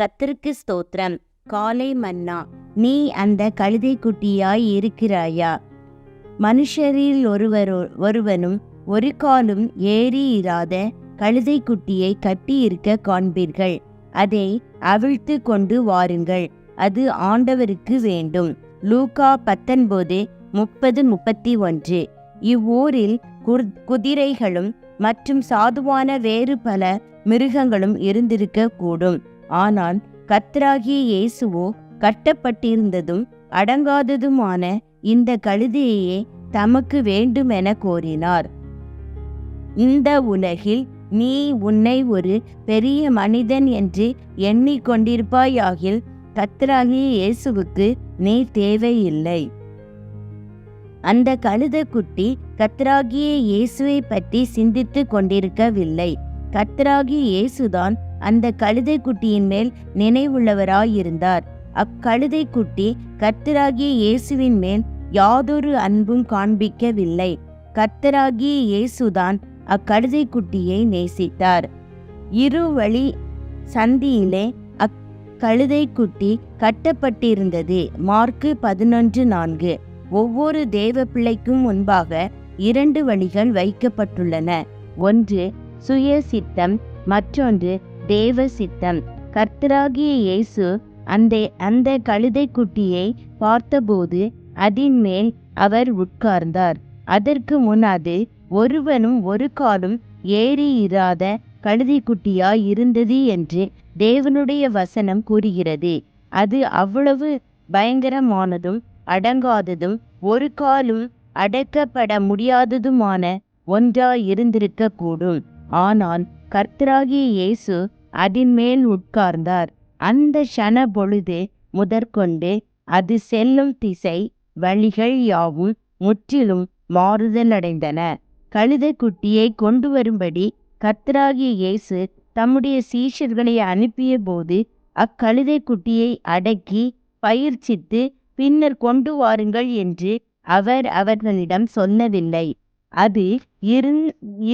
கத்திற்கு ஸ்தோத்திரம். காலை மன்னா நீ அந்த கழுதை குட்டியாய் இருக்கிறாயா? மனுஷரில் ஒருவரோ ஒருவனும் ஒரு காலும் ஏறி இராத கழுதை குட்டியை கட்டியிருக்க காண்பீர்கள். அதை அவிழ்த்து கொண்டு வாருங்கள். அது ஆண்டவருக்கு வேண்டும். லூகா பத்தொன்பது முப்பது முப்பத்தி ஒன்று. இவ்வூரில் குர்- குதிரைகளும் மற்றும் சாதுவான வேறு பல மிருகங்களும் இருந்திருக்க கூடும். ஆனால் கத்ராகிய இயேசுவோ கட்டப்பட்டிருந்ததும் அடங்காததுமான இந்த கழுதையே தமக்கு வேண்டுமென கோரினார். இந்த உலகில் நீ உன்னை ஒரு பெரிய மனிதன் என்று எண்ணிக்கொண்டிருப்பாயாகில் கத்தராகிய இயேசுவுக்கு நீ தேவையில்லை. அந்த கழுதக்குட்டி கத்தராகிய இயேசுவை பற்றி சிந்தித்து கொண்டிருக்கவில்லை. கத்தராகிய இயேசுதான் அந்த கழுதைக்குட்டியின் மேல் நினைவுள்ளவராயிருந்தார். அக்கழுதைக்குட்டி கர்த்தராகிய இயேசுவின் மேல் யாதொரு அன்பும் காண்பிக்கவில்லை. கர்த்தராகிய இயேசுதான் அக்கழுதைக்குட்டியை நேசித்தார். இருவழி சந்தியிலே அக்கழுதைக்குட்டி கட்டப்பட்டிருந்தது. மார்க்கு பதினொன்று நான்கு. ஒவ்வொரு தேவ பிள்ளைக்கும் முன்பாக இரண்டு வழிகள் வைக்கப்பட்டுள்ளன. ஒன்று சுய சித்தம் மற்றொன்று தேவ சித்தம் கர்த்தராகிய இயேசு அந்த அந்த கழுதைக்குட்டியை பார்த்தபோது அதின் மேல் அவர் உட்கார்ந்தார். அதற்கு முன் அது ஒருவனும் ஒரு காலும் ஏறி இராத கழுதைக்குட்டியாய் இருந்தது என்று தேவனுடைய வசனம் கூறுகிறது. அது அவ்வளவு பயங்கரமானதும் அடங்காததும் ஒரு காலும் அடக்கப்பட முடியாததுமான ஒன்றாய் இருந்திருக்க கூடும் ஆனால் கர்த்தராகிய இயேசு அதின் மேல் உட்கார்ந்தார். அந்த ஷன பொழுது முதற்கொண்டு அது செல்லும் திசை வழிகள் யாவும் முற்றிலும் மாறுதலடைந்தன. கழுதைக்குட்டியை கொண்டு வரும்படி கர்த்தராகிய இயேசு தம்முடைய சீஷர்களை அனுப்பிய போது அக்கழுதைக்குட்டியை அடக்கி பயிற்சித்து பின்னர் கொண்டு வாருங்கள் என்று அவர் அவர்களிடம் சொல்லவில்லை. அது இருந்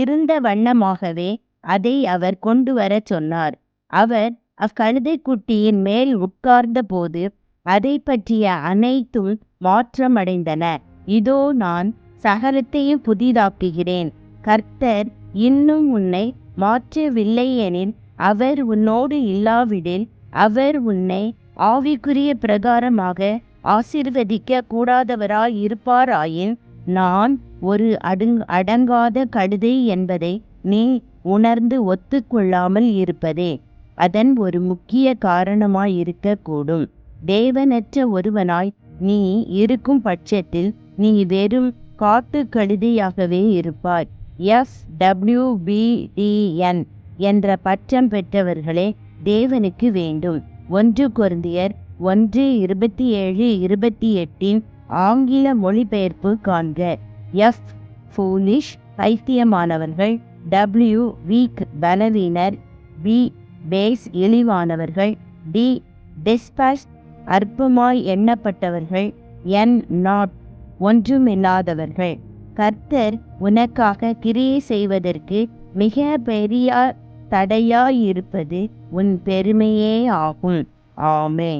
இருந்த வண்ணமாகவே அதை அவர் கொண்டு வரச் சொன்னார். அவர் அக்கழுதைக்குட்டியின் மேல் உட்கார்ந்த போது அதை பற்றிய அனைத்தும் மாற்றமடைந்தன. இதோ நான் சகலத்தையும் புதிதாக்குகிறேன். கர்த்தர் இன்னும் உன்னை மாற்றவில்லை எனில் அவர் உன்னோடு இல்லாவிடில் அவர் உன்னை ஆவிக்குரிய பிரகாரமாக ஆசீர்வதிக்க கூடாதவராய் இருப்பாராயின் நான் ஒரு அடங் அடங்காத கழுதை என்பதை நீ உணர்ந்து ஒத்துக்கொள்ளாமல் இருப்பதே அதன் ஒரு முக்கிய காரணமாய் இருக்கக்கூடும் தேவனற்ற ஒருவனாய் நீ இருக்கும் பட்சத்தில் நீ வெறும் காட்டு கழுதையாகவே இருப்பாய். எஸ் டபிள்யூ பிடிஎன் என்ற பட்டம் பெற்றவர்களே தேவனுக்கு வேண்டும். ஒன்று குருந்தியர் ஒன்று இருபத்தி ஏழு இருபத்தி எட்டின் ஆங்கில மொழிபெயர்ப்பு காண்க. எஃப் ஃபூலிஷ் பைத்தியமானவர்கள். டபிள்யூ வீக் பலவீனர் பி பேஸ் இழிவானவர்கள் டி டிஸ்பாஸ் அற்பமாய் எண்ணப்பட்டவர்கள் என் நாட் ஒன்றுமில்லாதவர்கள். கர்த்தர் உனக்காக கிரியை செய்வதற்கு மிக பெரிய தடையாயிருப்பது உன் பெருமையே ஆகும். ஆமே